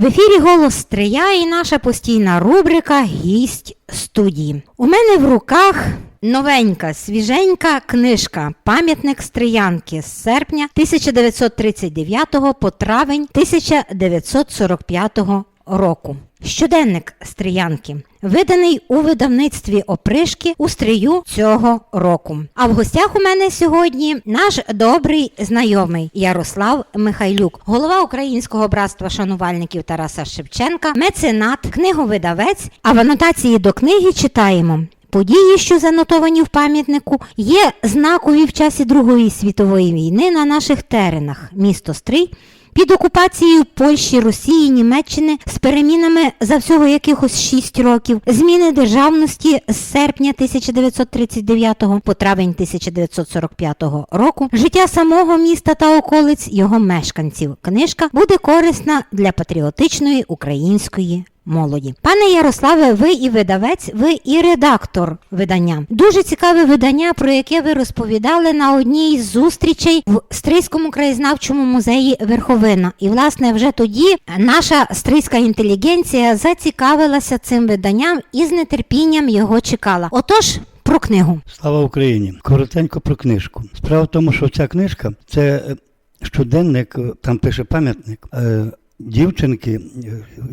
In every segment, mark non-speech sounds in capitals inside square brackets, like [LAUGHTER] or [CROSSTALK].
В ефірі Голос Стрия і наша постійна рубрика Гість студії. У мене в руках новенька, свіженька книжка Пам'ятник Стриянки з серпня 1939 по травень 1945 року. Щоденник Стріянки, виданий у видавництві опришки у стрію цього року. А в гостях у мене сьогодні наш добрий знайомий Ярослав Михайлюк, голова Українського братства шанувальників Тараса Шевченка, меценат, книговидавець. А в анотації до книги читаємо. Події, що занотовані в пам'ятнику, є знакові в часі Другої світової війни на наших теренах. Місто Стрий під окупацією Польщі, Росії, Німеччини з перемінами за всього якихось 6 років, зміни державності з серпня 1939 по травень 1945 року, життя самого міста та околиць його мешканців. Книжка буде корисна для патріотичної української молоді. Пане Ярославе, ви і видавець, ви і редактор видання. Дуже цікаве видання, про яке ви розповідали на одній з зустрічей в Стрийському краєзнавчому музеї Верховина. І, власне, вже тоді наша стрийська інтелігенція зацікавилася цим виданням і з нетерпінням його чекала. Отож, про книгу. Слава Україні! Коротенько про книжку. Справа в тому, що ця книжка це е, щоденник, е, там пише пам'ятник е, дівчинки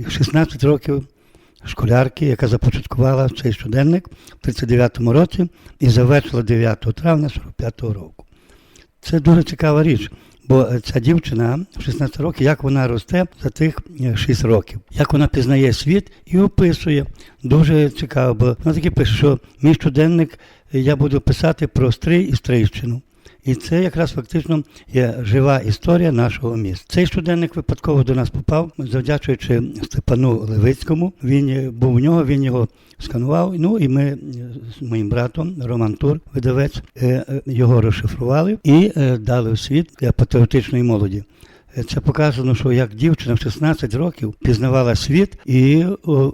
е, 16 років. Школярки, яка започаткувала цей щоденник в 39-му році і завершила 9 травня 45-го року. Це дуже цікава річ, бо е, ця дівчина 16 років, як вона росте за тих е, 6 років, як вона пізнає світ і описує. Дуже цікаво, бо вона таки пише, що мій щоденник е, я буду писати про Стрий і Стрийщину. І це якраз фактично є жива історія нашого міста. Цей щоденник випадково до нас попав, завдячуючи Степану Левицькому. Він був у нього, він його сканував. Ну і ми з моїм братом Роман Тур, видавець, е, е, його розшифрували і е, дали у світ для патріотичної молоді. Е, Це показано, що як дівчина в 16 років пізнавала світ і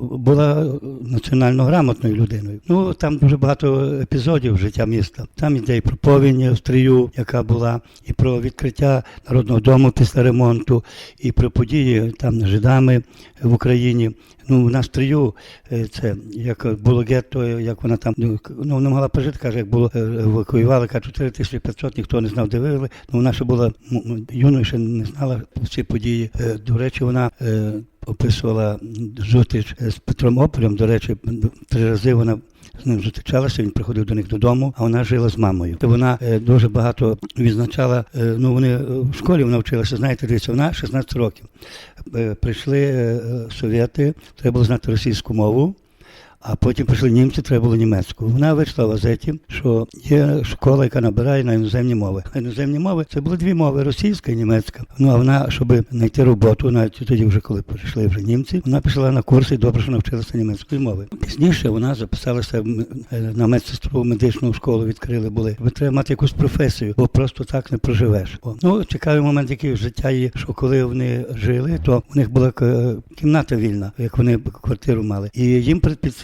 була національно грамотною людиною. Ну там дуже багато епізодів життя міста. Там іде і про повінь стрію, яка була, і про відкриття народного дому після ремонту, і про події там жидами в Україні. Ну, на стрію е, це як було гетто, як вона там ну, к- ну, могла пережити, каже, як було е, евакуювали, каже, 4500, ніхто не знав, де вивели. Ну, вона ще була юною, ще не знала про ці події. Е, До речі, вона е, описувала зустріч з Петром Ополем. До речі, три рази вона з ним зустрічалася, він приходив до них додому, а вона жила з мамою. То вона е, дуже багато відзначала. е, ну вони е, в школі вона вчилася. Знаєте, дивіться, вона 16 років. Е, прийшли е, е, совєти, треба було знати російську мову. А потім прийшли німці, треба було німецьку. Вона вийшла в газеті, що є школа, яка набирає на іноземні мови. А іноземні мови це були дві мови російська і німецька. Ну а вона, щоб знайти роботу, навіть тоді, вже коли прийшли вже німці, вона пішла на курси і добре, що навчилася німецької мови. Пізніше вона записалася е, на медсестру медичну школу, відкрили були. Бо треба мати якусь професію, бо просто так не проживеш. Ну цікавий момент, який в життя є, що коли вони жили, то у них була кімната вільна, як вони квартиру мали. І їм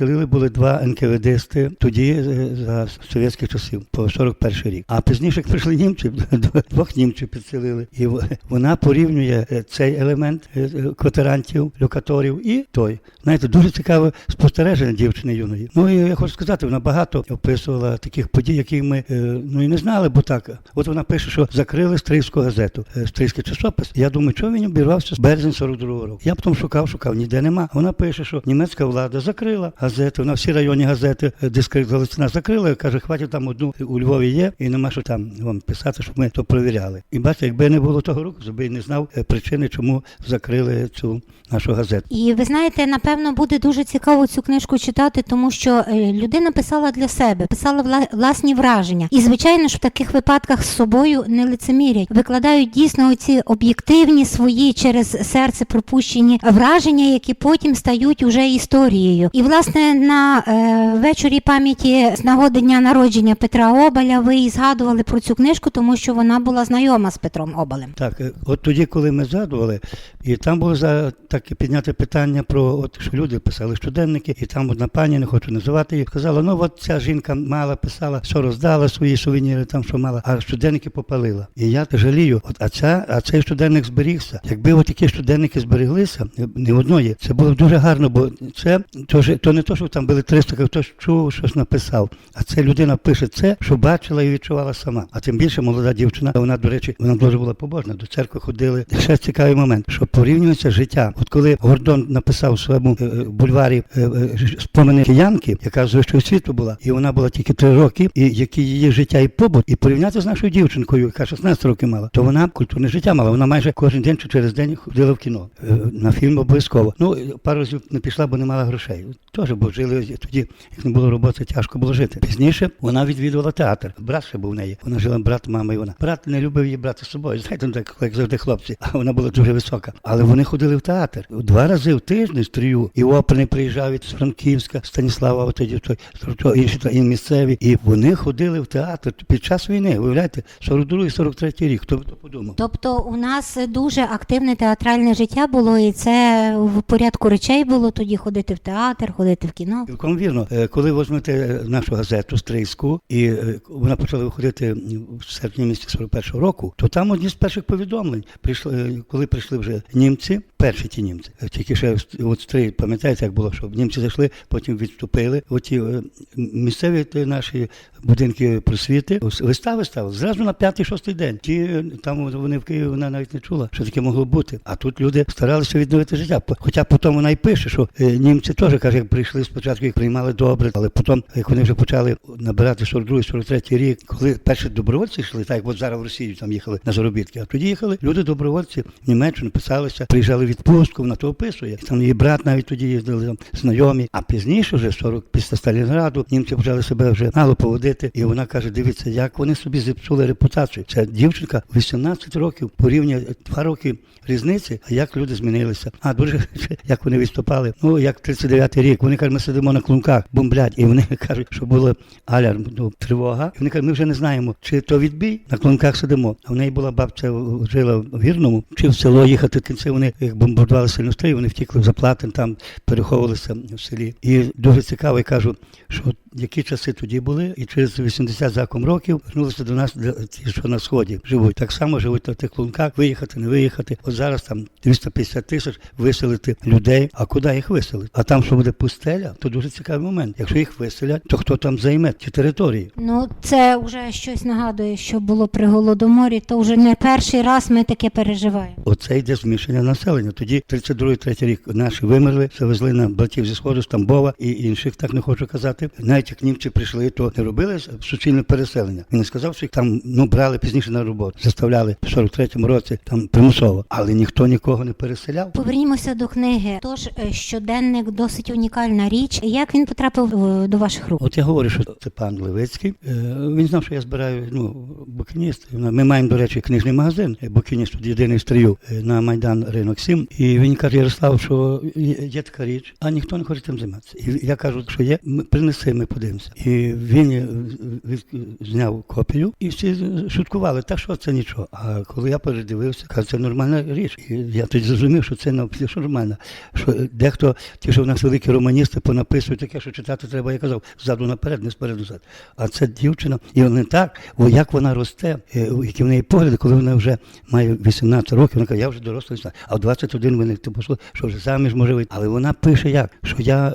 підселили були два НКВДсти тоді е, за совєтських часів, по 41 рік. А пізніше, як прийшли німці, [LAUGHS] двох німців підселили. І вона порівнює е, цей елемент е, квартирантів, локаторів і той. Знаєте, дуже цікаве спостереження дівчини юної. Ну і я хочу сказати, вона багато описувала таких подій, які ми ну і не знали, бо так. От вона пише, що закрили стрийську газету, стрийський часопис. Я думаю, чого він обірвався з березня 42 року. Я потім шукав, шукав, ніде нема. Вона пише, що німецька влада закрила газету. Вона всі районні газети е, дискрет Галичина закрила. Каже, хватить там одну у Львові є, і нема що там вам писати, щоб ми то провіряли. І бачите, якби не було того року, би не знав е, причини, чому закрили цю нашу газету. І ви знаєте, напевно, буде дуже цікаво цю книжку читати, тому що е, людина писала для себе, писала власні враження. І звичайно ж в таких випадках з собою не лицемірять, викладають дійсно ці об'єктивні свої через серце пропущені враження, які потім стають уже історією. І власне на е, вечорі пам'яті з нагоди дня народження Петра Обаля ви і згадували про цю книжку, тому що вона була знайома з Петром Обалем. Так, е, от тоді, коли ми згадували, і там було за таке підняте питання про от що люди писали щоденники, і там одна пані, не хочу називати її, сказала: ну от ця жінка мала, писала, що роздала свої сувеніри, там що мала, а щоденники попалила. І я жалію, от а ця, а цей щоденник зберігся. Якби от такі щоденники збереглися, не одної, це було б дуже гарно, бо це то, то не то, що там були 300, хтось чув, щось написав. А це людина пише це, що бачила і відчувала сама. А тим більше молода дівчина, вона, до речі, вона дуже була побожна, до церкви ходили. Ще цікавий момент, що порівнюється життя. От коли Гордон написав в своєму е, е, бульварі е, е, спомини киянки, яка з вищого світу була, і вона була тільки три роки, і які її життя і побут, і порівняти з нашою дівчинкою, яка 16 років мала, то вона культурне життя мала. Вона майже кожен день чи через день ходила в кіно е, на фільм обов'язково. Ну пару разів не пішла, бо не мала грошей. Теж бо жили тоді, як не було роботи, тяжко було жити. Пізніше вона відвідувала театр. Брат ще був в неї. Вона жила брат, мама і вона. Брат не любив її брати з собою. Знаєте, ну, так як завжди хлопці. А вона була дуже висока. Але вони ходили в театр два рази в тиждень стрію. І оперний приїжджав від Франківська, Станіслава, тоді той то інші і місцеві. І вони ходили в театр під час війни. Уявляєте, 42-43 рік. Хто б то подумав? Тобто у нас дуже активне театральне життя було, і це в порядку речей було тоді ходити в театр, ходити в кіно. Цілком вірно. Е, Коли візьмете нашу газету стрийську, і е, вона почала виходити в серпні місяці 41-го року, то там одні з перших повідомлень прийшли, е, коли прийшли вже німці, перші ті німці, тільки ще от Стрий, пам'ятаєте, як було, що німці зайшли, потім відступили. Оті е, місцеві наші будинки просвіти, вистави ставили зразу на п'ятий-шостий день. Ті е, там вони в Києві вона навіть не чула, що таке могло бути. А тут люди старалися відновити життя. Хоча потім вона й пише, що е, німці теж каже, прийшли спочатку, їх приймали добре, але потім, як вони вже почали набирати 42-43 рік, коли перші добровольці йшли, так як от зараз в Росію там їхали на заробітки, а тоді їхали люди добровольці в Німеччину писалися, приїжджали відпустку, вона то описує. Там її брат навіть тоді їздили там, знайомі. А пізніше, вже 40 після Сталінграду, німці почали себе вже мало поводити. І вона каже: дивіться, як вони собі зіпсули репутацію. Ця дівчинка 18 років порівнює 2 роки різниці, а як люди змінилися. А дуже [LAUGHS] як вони виступали. Ну як 39-й рік. Вони кажуть, ми сидимо на клунках, бомблять, і вони [LAUGHS] кажуть, що було алярм, ну, тривога. І вони кажуть, ми вже не знаємо, чи то відбій на клунках сидимо. А в неї була бабця жила в Вірному, чи в село їхати. В кінці вони як бомбардували сильно стрій, вони втікли в Заплатин, там переховувалися в селі. І дуже цікаво, я кажу, що які часи тоді були, і через 80 заком років вернулися до нас ті, що на сході живуть. Так само живуть на тих клунках, виїхати, не виїхати. От зараз там 250 тисяч виселити людей. А куди їх виселити? А там, що буде пустеля, то дуже цікавий момент. Якщо їх виселять, то хто там займе ті території? Ну, це вже щось нагадує, що було при голодоморі, то вже не перший раз ми таке переживаємо. Оце йде змішання населення. Тоді 32-3 рік наші вимерли, завезли на братів зі сходу, з Тамбова і інших, так не хочу казати. Навіть як німці прийшли, то не робили суцільне переселення. Він не сказав, що їх там ну брали пізніше на роботу, заставляли в 43-му році там примусово, але ніхто нікого не переселяв. Повернімося до книги. Тож е, щоденник досить унікальна річ. Як він потрапив е, до ваших рук? От я говорю, що це пан Левицький. Е, Він знав, що я збираю ну, букініст. Ми маємо, до речі, книжний магазин. Букініст тут єдиний стрію на Майдан Ринок 7. І він каже, Ярослав, що є така річ, а ніхто не хоче цим займатися. І я кажу, що є, ми- принеси, ми подивимося. І він е, зняв копію, і всі шуткували, та що це нічого. А коли я передивився, кажу, це нормальна річ. І я тоді зрозумів, що це що нормально. Що дехто, ті, що в нас великі романісти, понаписують таке, що читати треба, я казав, ззаду наперед, не спереду зад. А це дівчина, і не так, як вона росте, е, які в неї погляди, коли вона вже має 18 років, вона каже, я вже знаю. а в 21 мене ти пішло, що вже заміж може вийти. Але вона пише як, що я.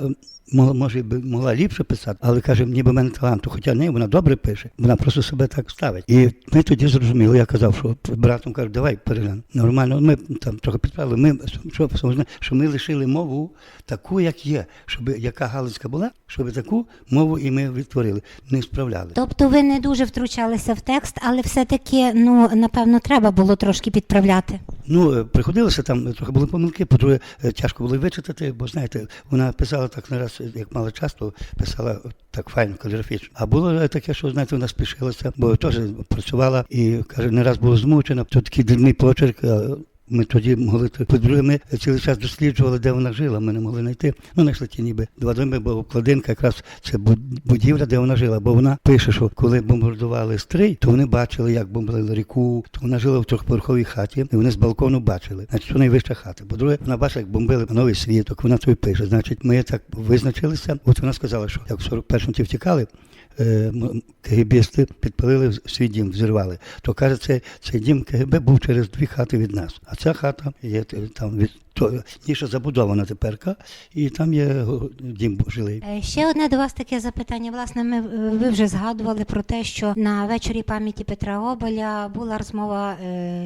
Е, Може, би могла ліпше писати, але каже, ніби мене таланту. Хоча ні, вона добре пише, вона просто себе так ставить. І ми тоді зрозуміли, я казав, що братом кажу, давай переглянемо. Нормально, ми там трохи підправили. Ми що, що ми лишили мову таку, як є, щоб яка галицька була, щоб таку мову і ми відтворили, не справляли. Тобто ви не дуже втручалися в текст, але все-таки, ну напевно, треба було трошки підправляти. Ну, е, приходилося там, трохи були помилки, по-друге, е, тяжко було вичитати, бо знаєте, вона писала так не раз, як мала час, то писала так файно, каліграфічно. А було е, таке, що знаєте, вона спішилася, бо теж працювала і каже, не раз була змучена. Тут такий дрібний почерк. Ми тоді могли по-друге, ми цілий час досліджували, де вона жила. Ми не могли знайти. Ну, знайшли ті ніби два доми, бо обкладинка якраз це бу- будівля, де вона жила. Бо вона пише, що коли бомбардували стрий, то вони бачили, як бомбили ріку. То вона жила в трьохповерховій хаті, і вони з балкону бачили. Значить, це найвища хата. По-друге, вона бачила, як бомбили новий світок. Вона тобі пише. Значить, ми так визначилися. От вона сказала, що як в 41-му ті втікали. Е, КГБісти підпалили свій дім, взірвали. То каже, цей, цей дім КГБ був через дві хати від нас. А ця хата є там від то, ніша забудована теперка, і там є дім жилий. Е, Ще одне до вас таке запитання. Власне, ми е, ви вже згадували про те, що на вечорі пам'яті Петра Оболя була розмова,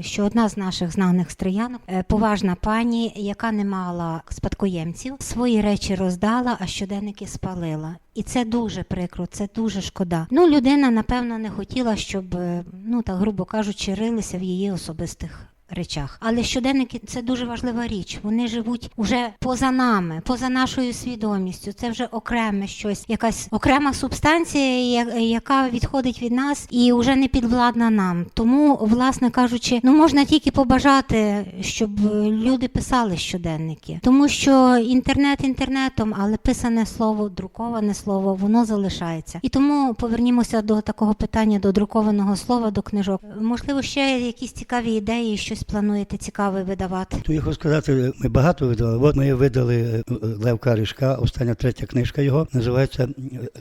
що одна з наших знаних стріянок, е, поважна пані, яка не мала спадкоємців, свої речі роздала, а щоденники спалила. І це дуже прикро, це дуже шкода. Ну, людина, напевно, не хотіла, щоб, е, ну так грубо кажучи, рилися в її особистих речах. Але щоденники це дуже важлива річ. Вони живуть уже поза нами, поза нашою свідомістю. Це вже окреме щось, якась окрема субстанція, яка відходить від нас і вже не підвладна нам. Тому, власне кажучи, ну можна тільки побажати, щоб люди писали щоденники, тому що інтернет інтернетом, але писане слово, друковане слово, воно залишається. І тому повернімося до такого питання до друкованого слова, до книжок. Можливо, ще якісь цікаві ідеї, щось плануєте цікаве видавати. То я хочу сказати, ми багато видали. От ми видали е, Левка Ришка, остання третя книжка його, називається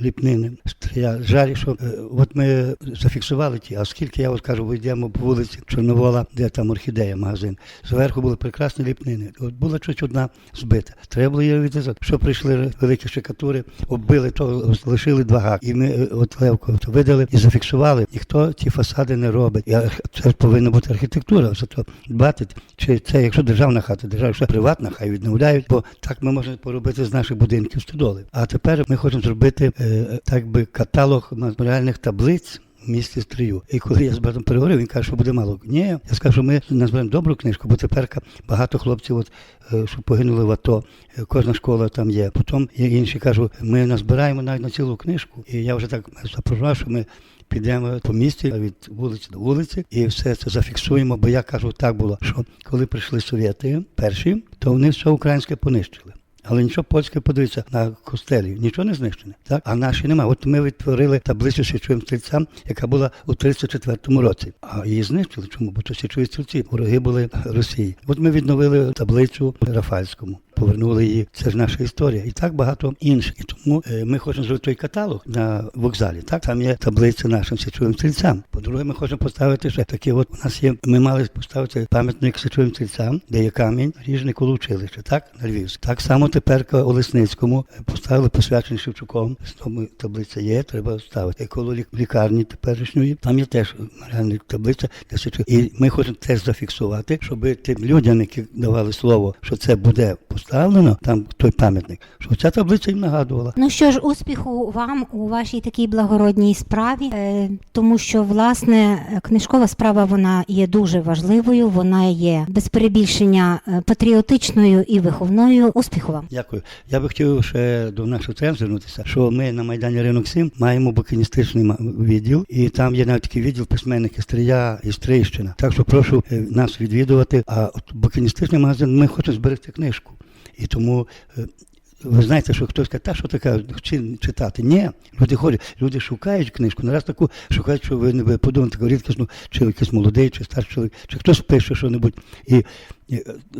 Ліпнини. Стрія. Жаль, що е, от ми зафіксували ті, а скільки я от кажу, вийдемо по вулиці Чорновола, де там орхідея, магазин. Зверху були прекрасні ліпнини. От була щось одна збита. Треба було її відрізати. Що прийшли великі шикатури, оббили, то лишили два гаки. І ми е, от Левко видали і зафіксували. Ніхто ті фасади не робить. Арх- це повинна бути архітектура. Зато дбати, чи це якщо державна хата, держава, якщо приватна, хай відновляють, бо так ми можемо поробити з наших будинків стодоли. А тепер ми хочемо зробити е, так би каталог меморіальних таблиць. Місті Стрию. І коли я з братом переговорив, він каже, що буде мало. Ні, я скажу, що ми назберемо добру книжку, бо тепер багато хлопців, от, е, що погинули в АТО, е, кожна школа там є. Потім інші кажуть, ми назбираємо навіть на цілу книжку. І я вже так запрошував, що ми підемо по місті від вулиці до вулиці і все це зафіксуємо. Бо я кажу, так було, що коли прийшли совєти перші, то вони все українське понищили. Але нічого польське подивиться на костелі, нічого не знищене. Так? А наші немає. От ми відтворили таблицю січовим стрільцям, яка була у 34-му році. А її знищили. Чому? Бо то січові стрільці, вороги були Росії. От ми відновили таблицю Рафальському. Повернули її, це ж наша історія, і так багато інших. І тому е, ми хочемо зробити той каталог на вокзалі. Так там є таблиця нашим січовим стрільцям. По-друге, ми хочемо поставити ще такі. От у нас є. Ми мали поставити пам'ятник січовим стрільцям, де є камінь ріжне коло так на Львівськ. Так само тепер у Лесницькому е, поставили посвячений Шевчуком. Тому таблиця є, треба ставити. Коло лік- лікарні теперішньої там є теж реальна таблиця, де. І ми хочемо теж зафіксувати, щоб тим людям, які давали слово, що це буде поставлено, там той пам'ятник, щоб ця таблиця їм нагадувала. Ну що ж, успіху вам у вашій такій благородній справі, е, тому що власне книжкова справа вона є дуже важливою, вона є без перебільшення е, патріотичною і виховною. Успіху вам! Дякую. Я би хотів ще до наших трен звернутися, що ми на Майдані Ринок 7 маємо букиністичний ма- відділ, і там є навіть такий відділ письменники Стрия і Стрийщина. Так що прошу е, нас відвідувати. А от букиністичний магазин ми хочемо зберегти книжку. І тому. е, Ви знаєте, що хтось каже, та що таке чи читати? Ні, люди ходять, люди шукають книжку, не раз таку шукають, що ви не ви подумаєте, таку рідкісну, чи якийсь молодий, чи старший чоловік, чи хтось пише що-небудь.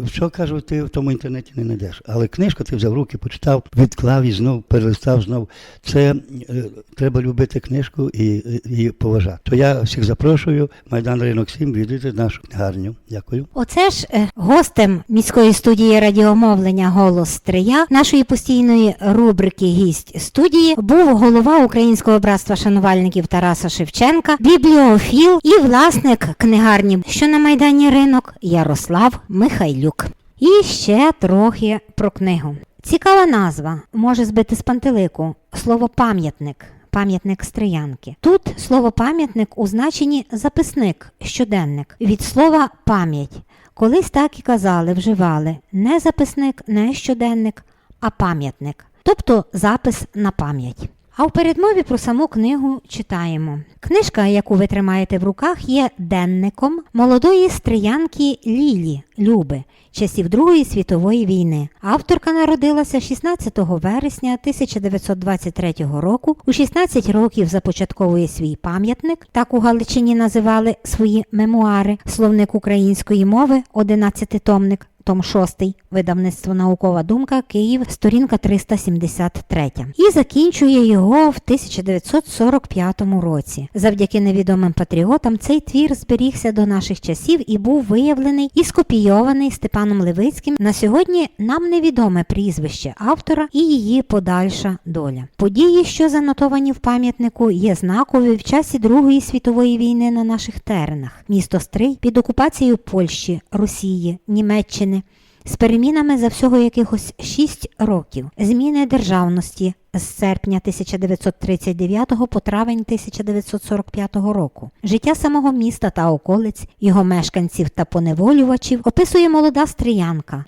Що кажуть, ти в тому інтернеті не знайдеш. Але книжку ти взяв руки, почитав, відклав і знов перелистав знов. Це е, треба любити книжку і, і, і поважати. То я всіх запрошую, Майдан Ринок 7, відвідати нашу книгарню. Дякую. Оце ж е, гостем міської студії радіомовлення Голос Стрия нашої постійної рубрики Гість студії був голова Українського братства шанувальників Тараса Шевченка, бібліофіл і власник книгарні, що на майдані ринок Ярослав Михайлюк. І ще трохи про книгу. Цікава назва може збити з пантелику слово пам'ятник. Пам'ятник Стриянки. Тут слово пам'ятник у значенні записник, щоденник від слова пам'ять. Колись так і казали, вживали не записник, не щоденник, а пам'ятник, тобто запис на пам'ять. А в передмові про саму книгу читаємо. Книжка, яку ви тримаєте в руках, є денником молодої стріянки Лілі Люби часів Другої світової війни. Авторка народилася 16 вересня 1923 року. У 16 років започатковує свій пам'ятник. Так у Галичині називали свої мемуари, словник української мови, 11-томник. Том 6, видавництво Наукова думка, Київ, сторінка 373. І закінчує його в 1945 році. Завдяки невідомим патріотам цей твір зберігся до наших часів і був виявлений і скопійований Степаном Левицьким. На сьогодні нам невідоме прізвище автора і її подальша доля. Події, що занотовані в пам'ятнику, є знакові в часі Другої світової війни на наших теренах. Місто Стрий під окупацією Польщі, Росії, Німеччини з перемінами за всього якихось 6 років, зміни державності з серпня 1939 по травень 1945 року. Життя самого міста та околиць, його мешканців та поневолювачів описує молода стріянка.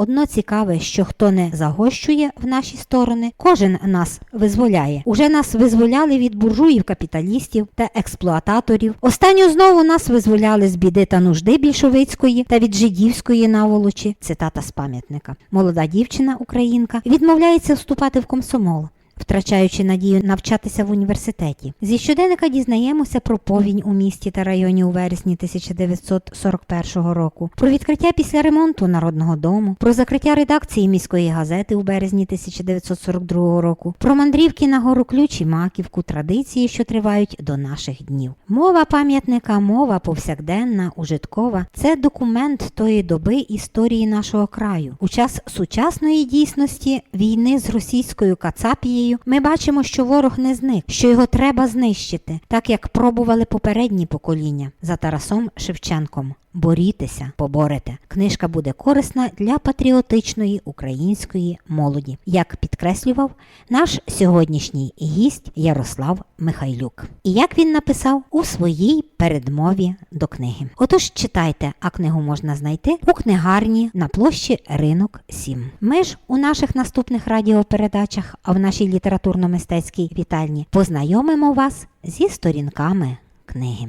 Одно цікаве, що хто не загощує в наші сторони, кожен нас визволяє. Уже нас визволяли від буржуїв капіталістів та експлуататорів. Останню знову нас визволяли з біди та нужди більшовицької та від жидівської наволочі. Цитата з пам'ятника. Молода дівчина, українка, відмовляється вступати в комсомол. Втрачаючи надію навчатися в університеті, зі щоденника дізнаємося про повінь у місті та районі у вересні 1941 року, про відкриття після ремонту народного дому, про закриття редакції міської газети у березні 1942 року, про мандрівки на гору ключ і маківку, традиції, що тривають до наших днів. Мова пам'ятника, мова повсякденна, ужиткова це документ тої доби історії нашого краю. У час сучасної дійсності війни з російською Кацапією ми бачимо, що ворог не зник, що його треба знищити, так як пробували попередні покоління за Тарасом Шевченком. Борітеся, поборете. Книжка буде корисна для патріотичної української молоді, як підкреслював наш сьогоднішній гість Ярослав Михайлюк. І як він написав у своїй передмові до книги. Отож, читайте, а книгу можна знайти у книгарні на площі Ринок 7. Ми ж у наших наступних радіопередачах, а в нашій літературно-мистецькій вітальні познайомимо вас зі сторінками книги.